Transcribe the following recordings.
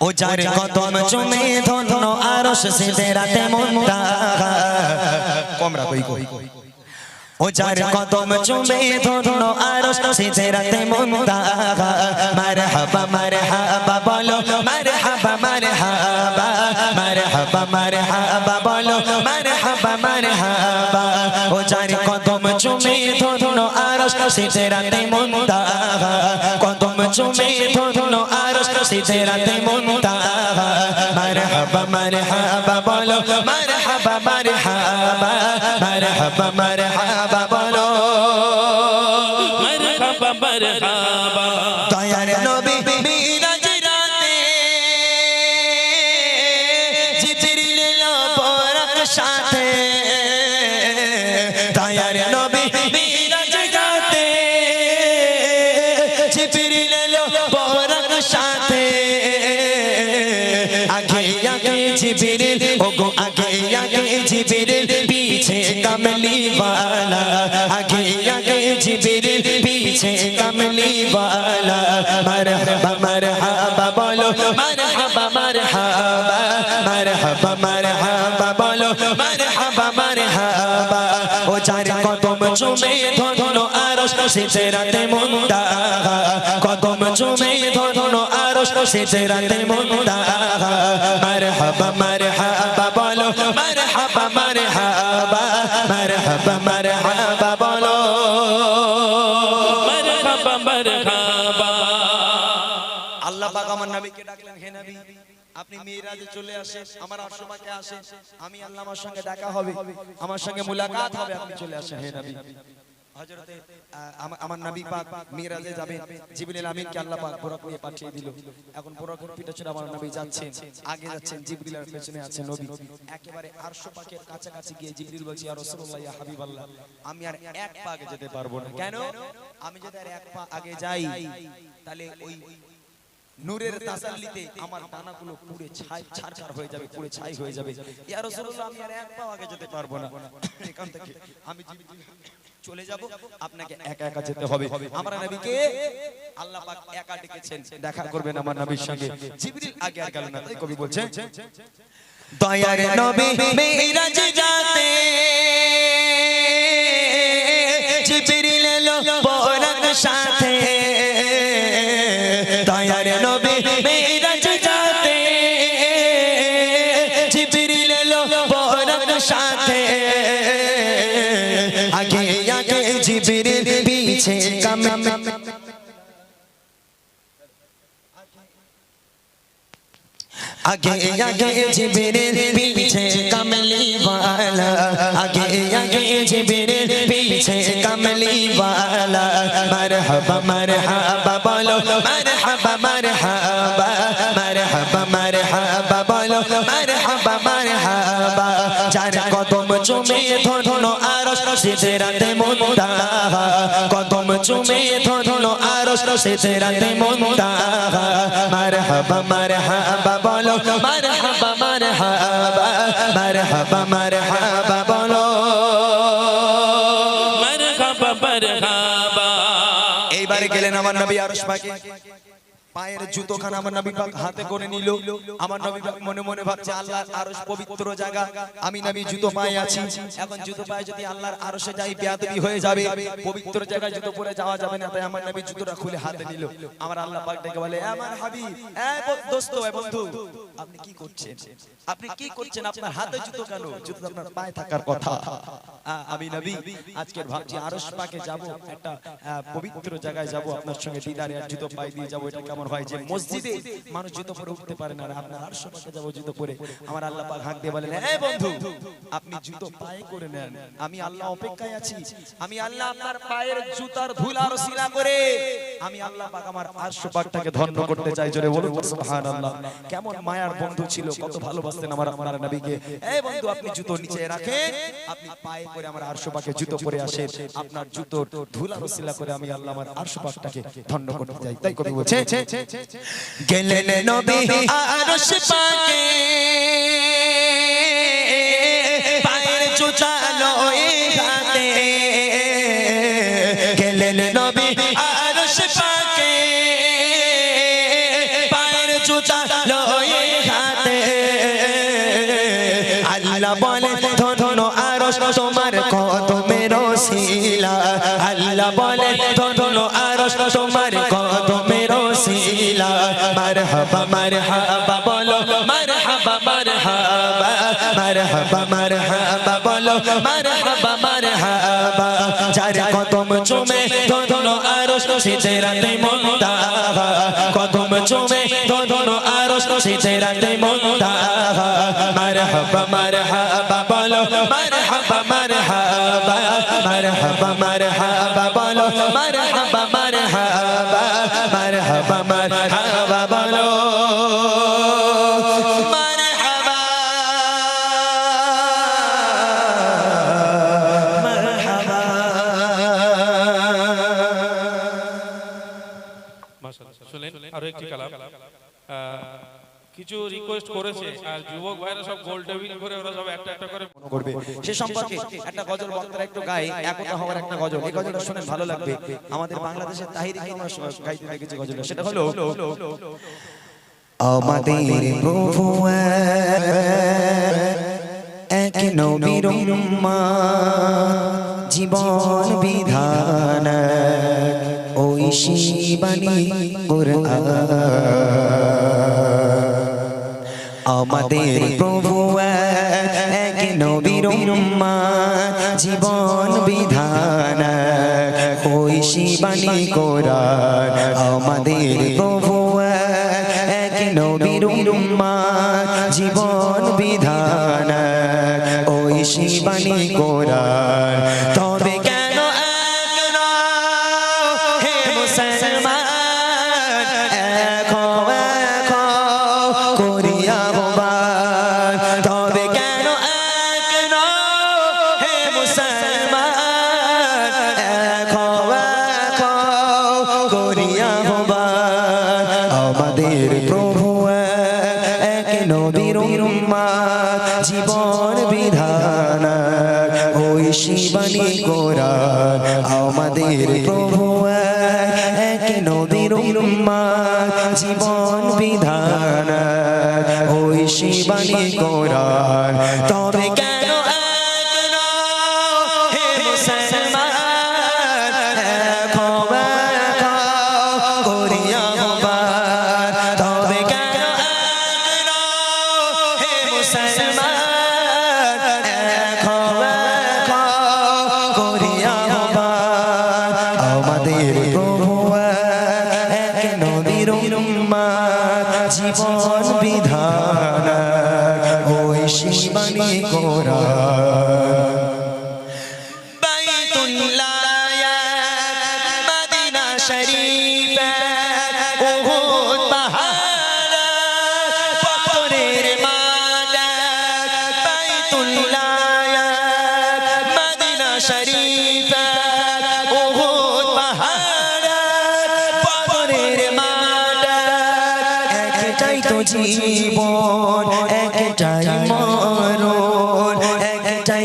ও যার কদম চুমে ধন্য আরশ সিদরাতে মুনতাহা কমরা কই কই ও যার কদম চুমে ধন্য আরশ সিদরাতে মুনতাহা মারহাবা মারহাবা বলো মারহাবা মারহাবা মারহাবা মারহাবা বলো মারহাবা মারহাবা। ও যার কদম আরশ সিদরাতে মুনতাহা কদম চুমে ধন্য আরশ সিদরাতে মুনতাহা মারহাবা মারহাবা বলো, মারহাবা মারহাবা। মারহাবা মারহাবা বলো। মারহাবা মারহাবা। সাথে আগে আগে জিবরিল ওগো আগে আগে জিবরিল পিছে কমলি वाला आगे आगे जिबरिल पीछे कमली वाला मरहबा मरहबा बोलो मरहबा मरहबा मरहबा मरहबा बोलो मरहबा मरहबा ও চার কদম চুমে ধনো আরশ সিজরাতে মুন্দাহা কদম চুমে ধনো আরশ সিজরাতে মুন্দাহা মারহাবা মারহাবা বলো, মারহাবা মারহাবা মারহাবা মারহাবা বলো। মারহাবা মারহাবা। আল্লাহ পাক আমার নবীকে ডাকলেন, হে নবী, আপনি মিরাজে চলে আসেন, আমার আশ্রমাকে আসেন, আমি আল্লাহ সঙ্গে দেখা হবে, আমার সঙ্গে মুলাকাত হবে, আপনি চলে আসেন, হে নবী। হযরতে আমার নবী পাক মিরাজে যাবেন জিবরিল আমিনকে আল্লাহ পাক নিয়ে পাঠিয়ে দিল। এখন আমার নবী যাচ্ছেন, আগে যাচ্ছেন, জিবরিলের পেছনে আছে নবী। একেবারে আরশ পাকের কাছাকাছি গিয়ে জিবরিল বলছে, ইয়া রাসূলুল্লাহ, ইয়া হাবিবাল্লাহ, আমি আর এক পা আগে যেতে পারব না। কেন? আমি যদি আর এক পা আগে যাই, তাহলে ওই নূরের তাসাল্লিতে আমার দানাগুলো পুড়ে ছাই, ছারছার হয়ে যাবে, পুড়ে ছাই হয়ে যাবে। ইয়া রাসূলুল্লাহ, আমি আর এক পাও আগে যেতে পারব না। এখান থেকে আমি চলে যাব আপনাকে একা একা যেতে হবে। আমার নবীকে আল্লাহ পাক একা ডেকেছেন। দেখা করবেন আমার নবীর সঙ্গে। জিবরিল আগে আর গেল না তাই কবি বলছে দয়ার নবী মিরাজ যাতে জিবরিল এলো বরক সাথে। দয়ার নবী आगे आगे जिबरेल पीछे कमली वाला आगे आगे जिबरेल पीछे कमली वाला मरहबा मरहबा बोलो मरहबा मरहबा मरहबा मरहबा बोलो मरहबा मरहबा चार कदम चुमे धनो आरश सिदराते मुंता कदम चुमे धनो আরশ সিদরাতে মুনতাহা মারহাবা মারহাবা বলো। মারহাবা মারহাবা মারহাবা মারহাবা বলো। মারহাবা মারহাবা। এইবারে গেলেন আমার নবী আরশ পাকে পায়ের জুতোখানা আমার নবী পাক হাতে করে নিল। আমার নবী পাক মনে মনে ভাবছে আল্লাহর আরশ পবিত্র জায়গা। আমি নবী জুতো পায়ে আছি। এখন জুতো পায়ে যদি আল্লাহর আরশে যাই বেয়াদবি হয়ে যাবে। পবিত্র জায়গায় জুতো পরে যাওয়া যাবে না তাই আমার নবী জুতোটা খুলে হাতে নিল। আমার আল্লাহ পাক ডেকে বলে "এ আমার হাবিব এ দোস্ত এ বন্ধু আপনি কি করছেন? আপনি কি করছেন? আপনার হাতে জুতো কেন? জুতো আপনার পায়ে থাকার কথা। আমি নবী আজকের ভাবছি আরশ পাকে যাব একটা পবিত্র জায়গায় যাব আপনার সঙ্গে দিদারে আর জুতো পায়ে দিয়ে যাব এটা কেমন হয় যে মসজিদে মানুষ জুতো পরে উঠতে পারে না আপনার আর সবাইকে যাব জুতো পরে আমার আল্লাহ পাক হাঁক দিয়ে বলেন এই বন্ধু আপনি জুতো পায়ে করে নেন। আমি আল্লাহ অপেক্ষায় আছি। আমি আল্লাহ আপনার পায়ের জুতার ধুলার শিলা করে আমি আল্লাহ পাক আমার আরশ পাকটাকে ধন্য করতে চাই জোরে বলুন সুবহানাল্লাহ। কেমন মায়ার বন্ধু ছিল কত ভালোবাসতেন আমার আপনার নবীকে। এই বন্ধু আপনি জুতো নিচে রাখেন আপনি পায়ে করে আমার আরশ পাকে জুতো পরে আসেন আপনার জুতো ধুল আর শিলা করে আমি আল্লাহ আমার আরশ পাকটাকে ধন্য করতে চাই। তাই কবি বলছে গেলেন নবী আরশ পাকে কদমের শিলা। আল্লাহ বলে, ধন্য আরশ তোমার কদমের শিলা। মারহাবা মারহাবা বলো, মারহাবা মারহাবা। মারহাবা মারহাবা বলো, মারহাবা মারহাবা। যার কদম চুমে, ধন্য আরশ সিজরাতে মুন্তাহা কদম চুমে, ধন্য আরশ সিজরাতে মুন্তাহা মারহাবা মারহাবা বলো, মারহাবা মারহাবা মারহাবা মারহাবা বলো মারহাবা মারহাবা মারহাবা মারহাবা কিছু রিকোয়েস্ট করেছে আর যুবক ভাইরা সব গোল টেবিল করে ওরা সব একটা একটা করে করবে। সে সম্পর্কে একটা গজল বক্তারা একটু গায় একতা হওয়ার একটা গজল। এই গজলটা শুনে ভালো লাগবে। আমাদের বাংলাদেশের আমরা গাইতে গজলটা। সেটা হলো আমাদের প্রভু এক নবীর জীবন বিধান ওই শিবানী কোরআন। আমাদের প্রভু এক নবীর জীবন বিধান ওই শিবানী কোরআন আমাদের প্রভু এক নবীর জীবন বিধান ওই শিবানী কোরআন আমাদের প্রভু এক উম্মাদ জীবন বিধান। ওই শিবানী কোরআন আমাদের প্রভু এক উম্মাদ জীবন বিধান। ওই শিবানী কোরআন তবে জীবন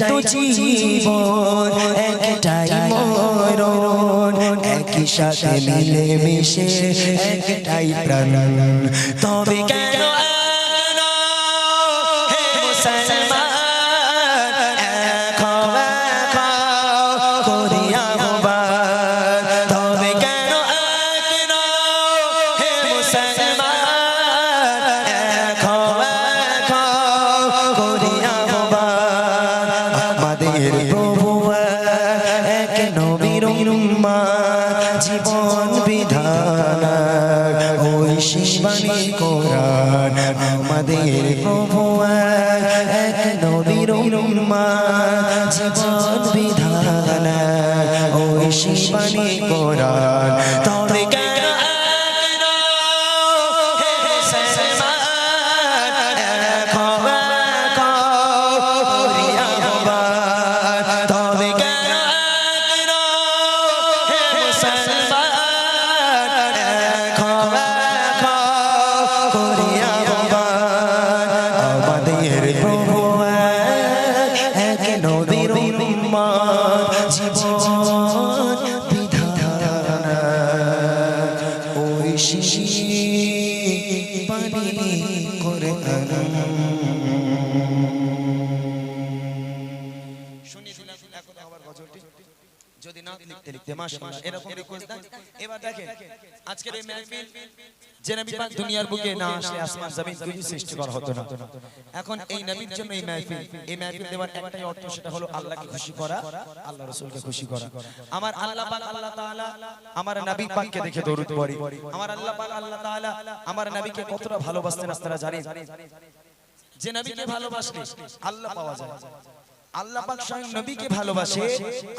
তো জীবন একটাই মরণ একই সাথে মিলে মিশে একটাই প্রাণ। তবে কেন কোরআন আমাদের প্রভু এক নদীর মা জীবন বিধান ওই শিবানী কোরআন শিশি পানি করে যদি না লিখতে লিখতে মাশাআল্লাহ এরকম রিকোয়েস্ট দেন এবার দেখেন আজকের এই মাহফিল যে নবী পাক দুনিয়ার বুকে না আসলে আসমান জমিন কিছু সৃষ্টি করা হতো না। এখন এই নবীর জন্য এই মাহফিল এই মাহফিল দেওয়ার একটাই অর্থ সেটা হলো আল্লাহকে খুশি করা আল্লাহ রাসূলকে খুশি করা। আমার আল্লাহ পাক আল্লাহ তাআলা আমার নবী পাককে দেখে দরুদ পড়ি। আমার আল্লাহ পাক আল্লাহ তাআলা আমার নবীকে কতটা ভালোবাসতেন আপনারা জানেন? যে নবীকে ভালোবাসলে আল্লাহ পাওয়া যায়। আল্লাহ পাক স্বয়ং নবীকে ভালোবাসে।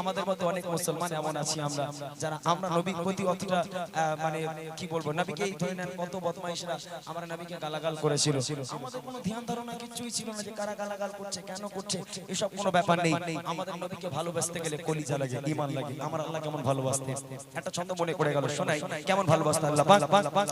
আমাদের মধ্যে অনেক মুসলমান এমন আছি আমরা যারা আমরা নবীর প্রতি অতটা মানে কি বলব নবীকে এই ধরে নেন কত বদমাইশরা আমরা নবীকে গালাগাল করেছিল। আমাদের কোনো ধ্যান ধারণা কিছুই ছিল না যে কারা গালাগাল করছে কেন করছে এসব কোনো ব্যাপার নেই। আমাদের নবীকে ভালোবাসতে গেলে কলিজা লাগে ইমান লাগে। আমার আল্লাহ কেমন ভালোবাসতে একটা ছন্দ মনে পড়ে গেল শোনাই কেমন ভালোবাসতে আল্লাহ পাক?